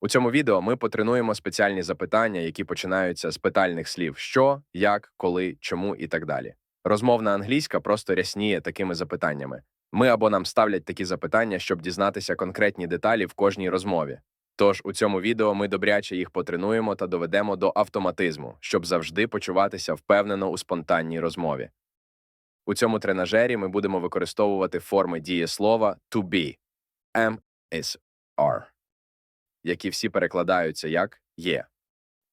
У цьому відео ми потренуємо спеціальні запитання, які починаються з питальних слів що, як, коли, чому і так далі. Розмовна англійська просто рясніє такими запитаннями. Ми або нам ставлять такі запитання, щоб дізнатися конкретні деталі в кожній розмові. Тож у цьому відео ми добряче їх потренуємо та доведемо до автоматизму, щоб завжди почуватися впевнено у спонтанній розмові. У цьому тренажері ми будемо використовувати форми дієслова to be, am, is, are, які всі перекладаються як є.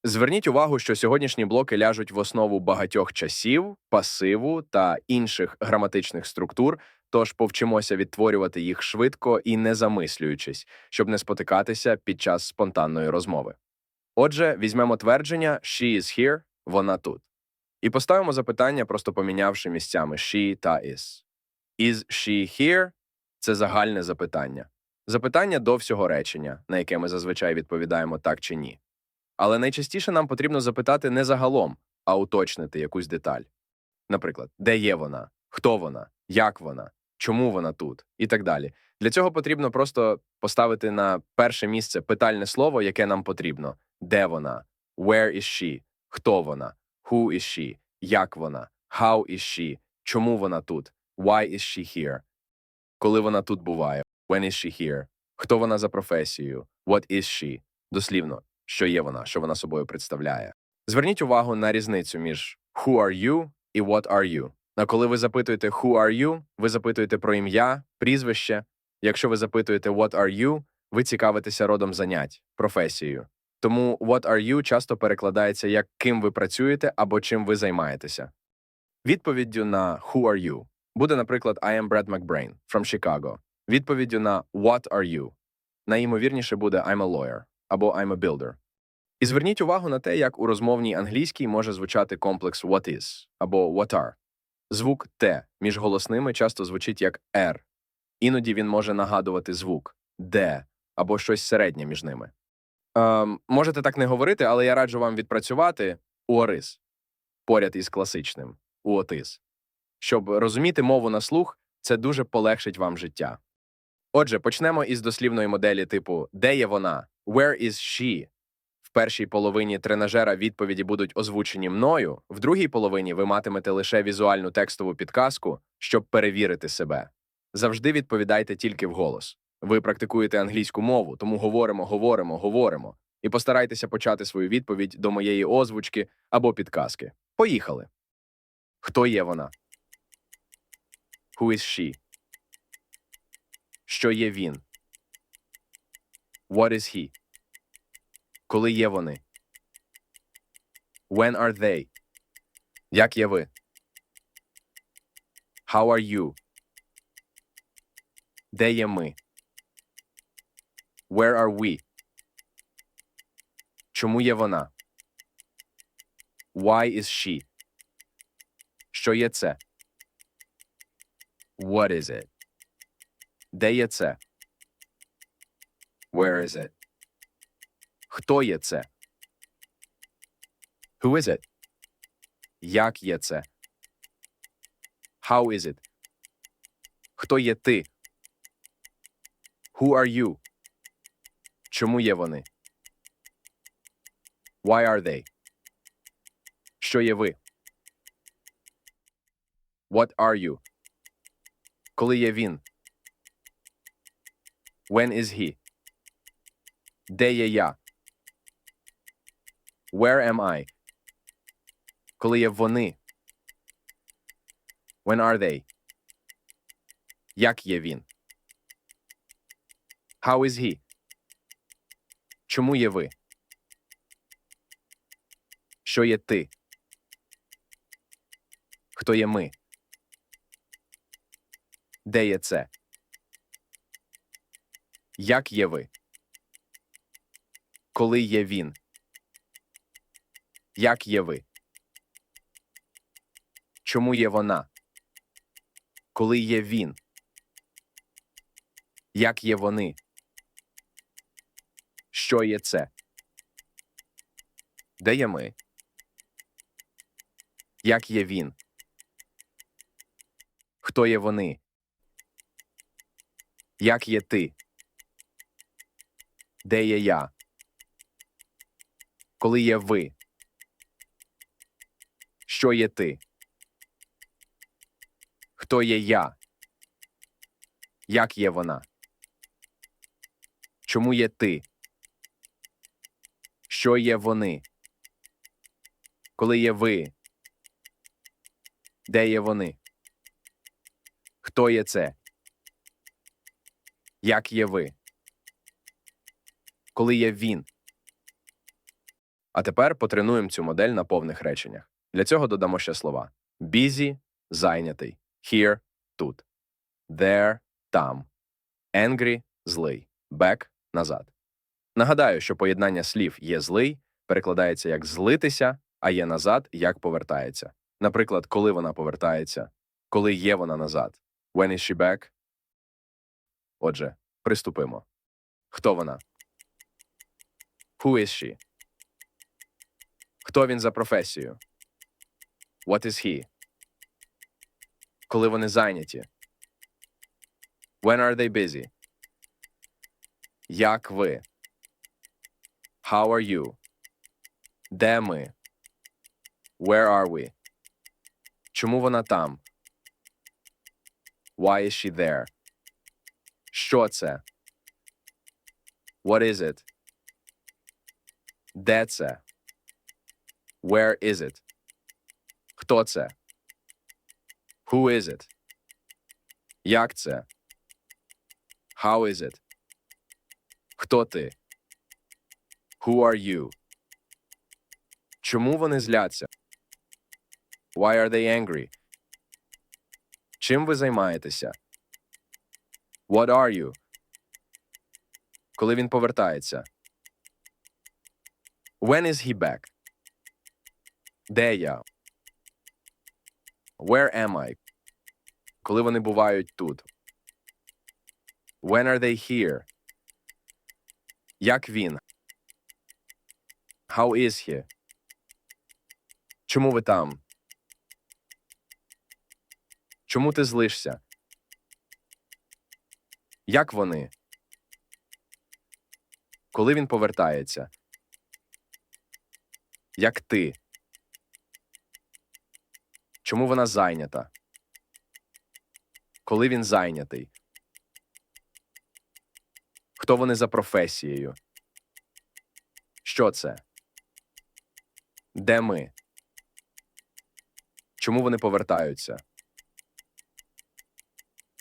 Зверніть увагу, що сьогоднішні блоки ляжуть в основу багатьох часів, пасиву та інших граматичних структур, тож повчимося відтворювати їх швидко і не замислюючись, щоб не спотикатися під час спонтанної розмови. Отже, візьмемо твердження «she is here» – вона тут. І поставимо запитання, просто помінявши місцями «she» та «is». «Is she here» – це загальне запитання. Запитання до всього речення, на яке ми зазвичай відповідаємо так чи ні. Але найчастіше нам потрібно запитати не загалом, а уточнити якусь деталь. Наприклад, де є вона, хто вона, як вона, чому вона тут, і так далі. Для цього потрібно просто поставити на перше місце питальне слово, яке нам потрібно: де вона, where is she, хто вона, who is she, як вона, how is she, чому вона тут, why is she here, коли вона тут буває, when is she here, хто вона за професією, what is she, дослівно, що є вона, що вона собою представляє. Зверніть увагу на різницю між who are you і what are you. А коли ви запитуєте who are you, ви запитуєте про ім'я, прізвище. Якщо ви запитуєте what are you, ви цікавитеся родом занять, професією. Тому what are you часто перекладається як ким ви працюєте або чим ви займаєтеся. Відповіддю на who are you буде, наприклад, I am Brad McBrain from Chicago. Відповіддю на what are you найімовірніше буде I'm a lawyer або I'm a builder. І зверніть увагу на те, як у розмовній англійській може звучати комплекс what is або what are. Звук Т між голосними часто звучить як R. Іноді він може нагадувати звук Д або щось середнє між ними. Ем, можете так не говорити, але я раджу вам відпрацювати уорис поряд із класичним уотис. Щоб розуміти мову на слух, це дуже полегшить вам життя. Отже, почнемо із дослівної моделі типу Де є вона? Where is she? В першій половині тренажера відповіді будуть озвучені мною, в другій половині ви матимете лише візуальну текстову підказку, щоб перевірити себе. Завжди відповідайте тільки вголос. Ви практикуєте англійську мову, тому говоримо, говоримо, говоримо. І постарайтеся почати свою відповідь до моєї озвучки або підказки. Поїхали. Хто є вона? Who is she? Що є він? What is he? Коли є вони? When are they? Як є ви? How are you? Де є ми? Where are we? Чому є вона? Why is she? Що є це? What is it? Де є це? Where is it? Хто є це? Who is it? Як є це? How is it? Хто є ти? Who are you? Чому є вони? Why are they? Що є ви? What are you? Коли є він? When is he? Де є я? Where am I? Коли є вони? When are they? Як є він? How is he? Чому є ви? Що є ти? Хто є ми? Де є це? Як є ви? Коли є він? Як є ви? Чому є вона? Коли є він? Як є вони? Що є це? Де є ми? Як є він? Хто є вони? Як є ти? Де є я? Коли є ви. Що є ти? Хто є я? Як є вона? Чому є ти? Що є вони? Коли є ви? Де є вони? Хто є це? Як є ви? Коли є він? А тепер потренуємо цю модель на повних реченнях. Для цього додамо ще слова: busy – зайнятий, here – тут, there – там, angry – злий, back – назад. Нагадаю, що поєднання слів є злий перекладається як злитися, а є назад як повертається. Наприклад, коли вона повертається, коли є вона назад. When is she back? Отже, приступимо. Хто вона? Who is she? Хто він за професією? What is he? Коли вони зайняті? When are they busy? Як ви? How are you? Де ми? Where are we? Чому вона там? Why is she there? Що це? What is it? Де це? Where is it? Хто це? Who is it? Як це? How is it? Хто ти? Who are you? Чому вони зляться? Why are they angry? Чим ви займаєтеся? What are you? Коли він повертається? When is he back? Де я? Where am I? Коли вони бувають тут? When are they here? Як він? How is he? Чому ви там? Чому ти злишся? Як вони? Коли він повертається? Як ти? Чому вона зайнята? Коли він зайнятий? Хто вони за професією? Що це? Де ми? Чому вони повертаються?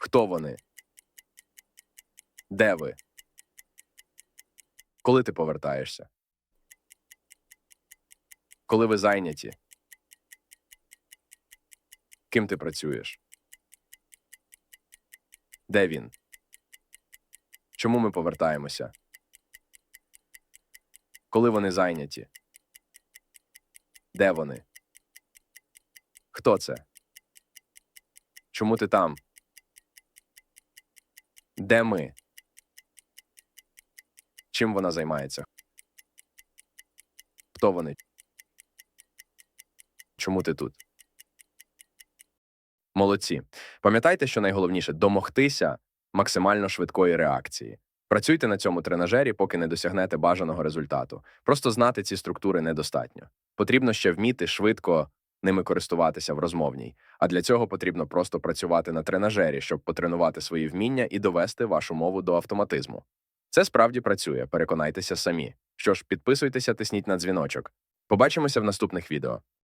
Хто вони? Де ви? Коли ти повертаєшся? Коли ви зайняті? Ким ти працюєш? Де він? Чому ми повертаємося? Коли вони зайняті? Де вони? Хто це? Чому ти там? Де ми? Чим вона займається? Хто вони? Чому ти тут? Молодці. Пам'ятайте, що найголовніше домогтися максимально швидкої реакції. Працюйте на цьому тренажері, поки не досягнете бажаного результату. Просто знати ці структури недостатньо. Потрібно ще вміти швидко ними користуватися в розмовній. А для цього потрібно просто працювати на тренажері, щоб потренувати свої вміння і довести вашу мову до автоматизму. Це справді працює, переконайтеся самі. Що ж, підписуйтеся, тисніть на дзвіночок. Побачимося в наступних відео.